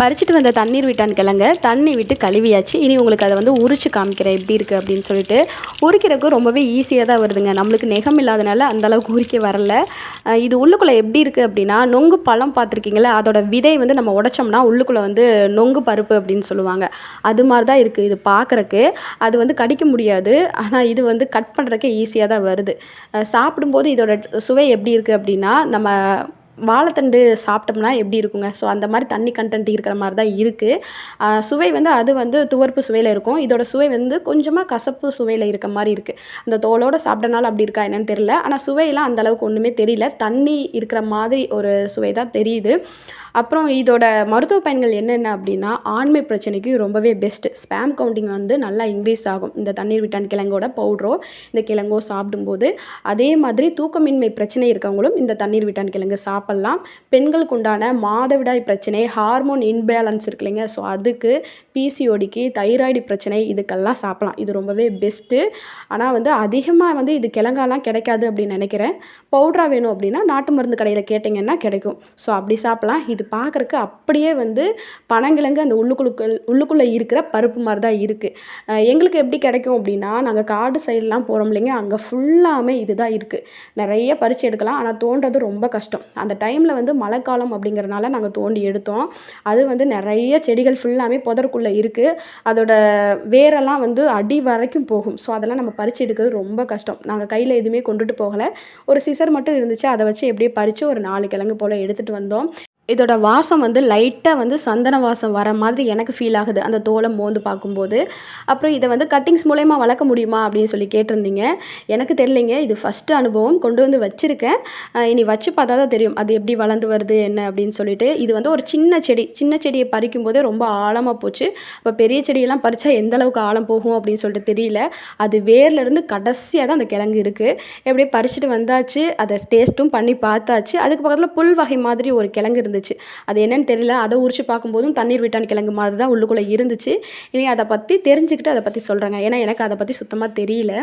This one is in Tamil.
பறிச்சிட்டு வந்த தண்ணீர் விட்டான் கிழங்க. தண்ணி விட்டு கழுவியாச்சு. இனி உங்களுக்கு அதை வந்து உரிச்சு காமிக்கிறேன். எப்படி இருக்குது அப்படின்னு சொல்லிட்டு. உரிக்கிறதுக்கு ரொம்பவே ஈஸியாக தான் வருதுங்க. நம்மளுக்கு நெகம் இல்லாதனால அந்தளவுக்கு உரிக்க வரல. இது உள்ளுக்குள்ளே எப்படி இருக்குது அப்படின்னா நொங்கு பழம் பார்த்துருக்கீங்களா அதோட விதை வந்து நம்ம உடைச்சோம்னா உள்ளுக்குள்ளே வந்து நொங்கு பருப்பு அப்படின்னு சொல்லுவாங்க. அது மாதிரி தான் இருக்குது இது பார்க்குறக்கு. அது வந்து கடிக்க முடியாது. ஆனால் இது வந்து கட் பண்ணுறக்கே ஈஸியாக தான் வருது. சாப்பிடும்போது இதோட சுவை எப்படி இருக்குது அப்படின்னா நம்ம வாழைத்தண்டு சாப்பிட்டோம்னா எப்படி இருக்குங்க? ஸோ அந்த மாதிரி தண்ணி கண்டென்ட் இருக்கிற மாதிரி தான் இருக்குது சுவை வந்து அது வந்து துவர்ப்பு சுவையில் இருக்கும். இதோட சுவை வந்து கொஞ்சமாக கசப்பு சுவையில் இருக்க மாதிரி இருக்குது அந்த தோலோடு சாப்பிட்டனால அப்படி இருக்கா என்னன்னு தெரியல. ஆனால் சுவையெல்லாம் அந்தளவுக்கு ஒன்றுமே தெரியல. தண்ணி இருக்கிற மாதிரி ஒரு சுவை தான் தெரியுது. அப்புறம் இதோட மருத்துவ பயன்கள் என்னென்ன அப்படின்னா ஆண்மை பிரச்சனைக்கு ரொம்பவே பெஸ்ட்டு ஸ்பேம் கவுண்டிங் வந்து நல்லா இன்க்ரீஸ் ஆகும். இந்த தண்ணீர் விட்டான் கிழங்கோட பவுட்ரோ இந்த கிழங்கோ சாப்பிடும்போது. அதே மாதிரி தூக்கமின்மை பிரச்சனை இருக்கவங்களும் இந்த தண்ணீர் விட்டான் கிழங்கு சாப்பிட்லாம் அப்போல்லாம் பெண்களுக்கு உண்டான மாதவிடாய் பிரச்சனை ஹார்மோன் இன்பேலன்ஸ் இருக்கு இல்லைங்க. ஸோ அதுக்கு பிசிஓடிக்கு தைராய்டு பிரச்சனை இதுக்கெல்லாம் சாப்பிட்லாம். இது ரொம்பவே பெஸ்ட்டு ஆனால் வந்து அதிகமாக வந்து இது கிழங்காலாம் கிடைக்காது அப்படின்னு நினைக்கிறேன். பவுட்ரா வேணும் அப்படின்னா நாட்டு மருந்து கடையில் கேட்டிங்கன்னா கிடைக்கும். ஸோ அப்படி சாப்பிட்லாம். இது பார்க்குறக்கு அப்படியே வந்து பனங்கிழங்கு அந்த உள்ளுக்குள்ளுக்குள் உள்ளுக்குள்ளே இருக்கிற பருப்பு மாதிரி தான் இருக்குது எங்களுக்கு எப்படி கிடைக்கும் அப்படின்னா நாங்கள் காடு சைட்லாம் போகிறோம் இல்லைங்க. அங்கே ஃபுல்லாமே இதுதான் இருக்குது நிறைய பறித்து எடுக்கலாம். ஆனால் தோன்றது ரொம்ப கஷ்டம். அந்த அந்த டைமில் வந்து மழைக்காலம் அப்படிங்கிறனால நாங்கள் தோண்டி எடுத்தோம். அது வந்து நிறைய செடிகள் ஃபுல்லாமே புதருக்குள்ளே இருக்குது அதோட வேரெல்லாம் வந்து அடி வரைக்கும் போகும். ஸோ அதெல்லாம் நம்ம பறித்து எடுக்கிறது ரொம்ப கஷ்டம். நாங்கள் கையில் எதுவுமே கொண்டுட்டு போகலை. ஒரு சிசர் மட்டும் இருந்துச்சு. அதை வச்சு எப்படியே பறித்து ஒரு நாலு கிழங்கு போல் எடுத்துகிட்டு வந்தோம். இதோட வாசம் வந்து லைட்டாக வந்து சந்தன வாசம் வர மாதிரி எனக்கு ஃபீல் ஆகுது. அந்த தோலை மோந்து பார்க்கும்போது. அப்புறம் இதை வந்து கட்டிங்ஸ் மூலயமா வளர்க்க முடியுமா அப்படின்னு சொல்லி கேட்டிருந்தீங்க. எனக்கு தெரியலைங்க. இது ஃபஸ்ட்டு அனுபவம். கொண்டு வந்து வச்சுருக்கேன். இனி வச்சு பார்த்தா தான் தெரியும். அது எப்படி வளர்ந்து வருது என்ன அப்படின்னு சொல்லிட்டு. இது வந்து ஒரு சின்ன செடி. சின்ன செடியை பறிக்கும் போதே ரொம்ப ஆழமாக போச்சு. இப்போ பெரிய செடியெல்லாம் பறித்தா எந்த அளவுக்கு ஆழம் போகும் அப்படின்னு சொல்லிட்டு தெரியல. அது வேர்லேருந்து கடைசியாக தான் அந்த கிழங்கு இருக்குது எப்படியே பறிச்சுட்டு வந்தாச்சு. அதை டேஸ்ட்டும் பண்ணி பார்த்தாச்சு. அதுக்கு பக்கத்தில் புல் வகை மாதிரி ஒரு கிழங்கு இருந்துச்சு. அது என்னன்னு தெரியல. அதை உரிச்சு பார்க்கும்போதும் தண்ணீர் விட்டான் கிழங்கு மாதிரி தான் உள்ளுக்குள்ளே இருந்துச்சு. இனி அதை பற்றி தெரிஞ்சுக்கிட்டு அதை பற்றி சொல்கிறேங்க ஏன்னா எனக்கு அதை பற்றி சுத்தமாக தெரியல.